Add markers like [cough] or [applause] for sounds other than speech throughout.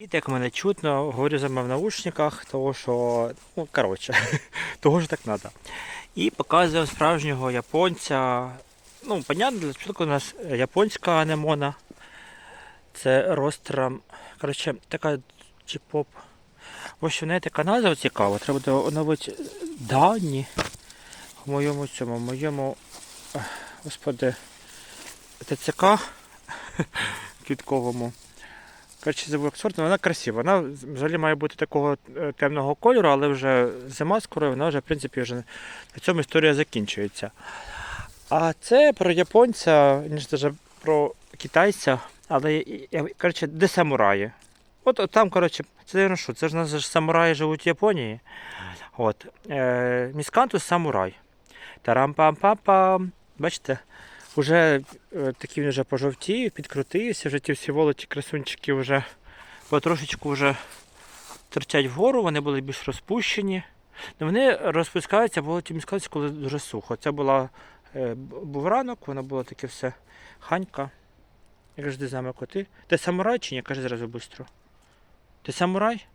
І як мене чутно, говорю за мною в наушниках, того що, ну, коротше, [laughs] того що так треба. І показуємо справжнього японця. Ну, понятно, спочатку у нас японська анемона. Це рострам. Коротше, така чіп-поп. Ось що в неї така назва цікава. Треба буде оновити дані в моєму цьому, в моєму, господи, ТЦК [laughs] квітковому. Коротше, забув сорт, вона красива. Вона взагалі має бути такого е, темного кольору, але вже зима скоро, вона вже, в принципі, вже на цьому історія закінчується. А це про японця, ніж навіть про китайця, але коротше, де самураї. От, от там, коротше, це що, це ж нас ж самураї живуть в Японії. От. Е, Міскантус самурай. Тарам-пам-пам-пам. Бачите? Уже е, такий він вже пожовтів, підкрутився, вже ті всі волоті красунчики вже потрошечку вже торчать вгору, вони були більш розпущені. Ну, вони розпускаються, волоті міскаються, коли дуже сухо. Це була, е, був ранок, воно було таке все ханька. Я кажу, де заме коти? Ти самурай чи ні? Каже зразу швидко. Ти самурай?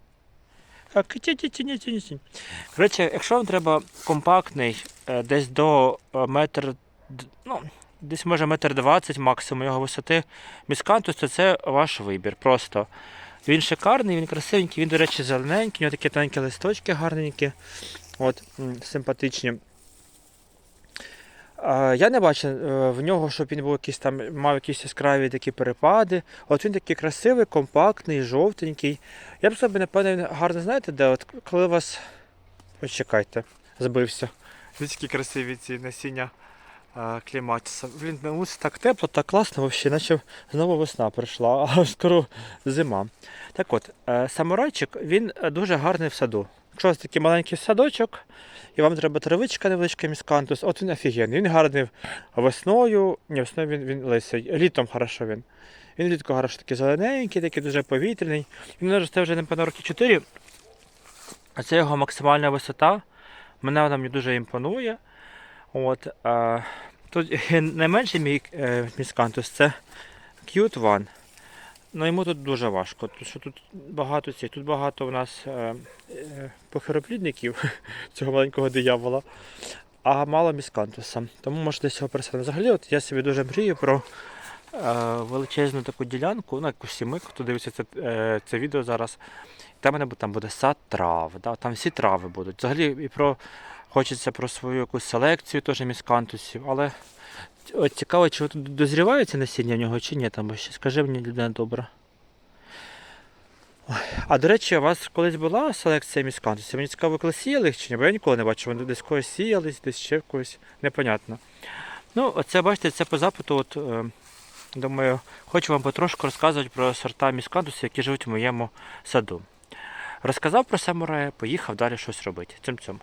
Коротше, якщо вам треба компактний, е, десь до метр, ну, десь може метр двадцять максимум його висоти міскантус, то це ваш вибір. Просто він шикарний, він красивенький, він, до речі, зелененький, у нього такі тоненькі листочки гарненькі, от, симпатичні. Я не бачив е, в нього, щоб він був якийсь там, мав якісь яскраві такі перепади. От він такий красивий, компактний, жовтенький. Я б собі, напевно, гарно знаєте, де от коли вас. Почекайте, збився. Дивіться, які красиві ці насіння е, кліматіса. Блін, на вулиці так тепло, так класно, взагалі, наче знову весна прийшла, [laughs] а скоро зима. Так от, е, самурайчик, він е, дуже гарний в саду. Якщо у вас такий маленький садочок, і вам треба травичка невеличка міскантус, от він офігенний. Він гарний весною, ні, весною він, він лисий, літом хорошо він. Він влітку хорошо такий зелененький, такий дуже повітряний. Він росте вже, напевно, роки 4, а це його максимальна висота. Мене вона мені дуже імпонує. От, е, тут [laughs] найменший мій е, міскантус це Cute One. Ну йому тут дуже важко, тому що тут багато цих, тут багато у нас е, е, похироплідників [laughs] цього маленького диявола, а мало міскантуса. Тому може десь його пересадити. Взагалі, от я собі дуже мрію про е, величезну таку ділянку, ну як усі ми, хто дивиться це, е, це відео зараз. Там мене там буде сад трав, да? там всі трави будуть. Взагалі і про хочеться про свою якусь селекцію теж міскантусів, але от цікаво, чи дозрівається насіння в нього чи ні, там ще скажи мені, людина добра. А до речі, у вас колись була селекція міскантусів? Мені цікаво, коли сіяли їх чи ні, бо я ніколи не бачив. Вони десь когось сіялись, десь ще в когось непонятно. Ну, оце бачите, це по запиту, от, е, думаю, хочу вам потрошку розказувати про сорта міскантусів, які живуть в моєму саду. Розказав про самурая, поїхав далі щось робити. Цим цьому.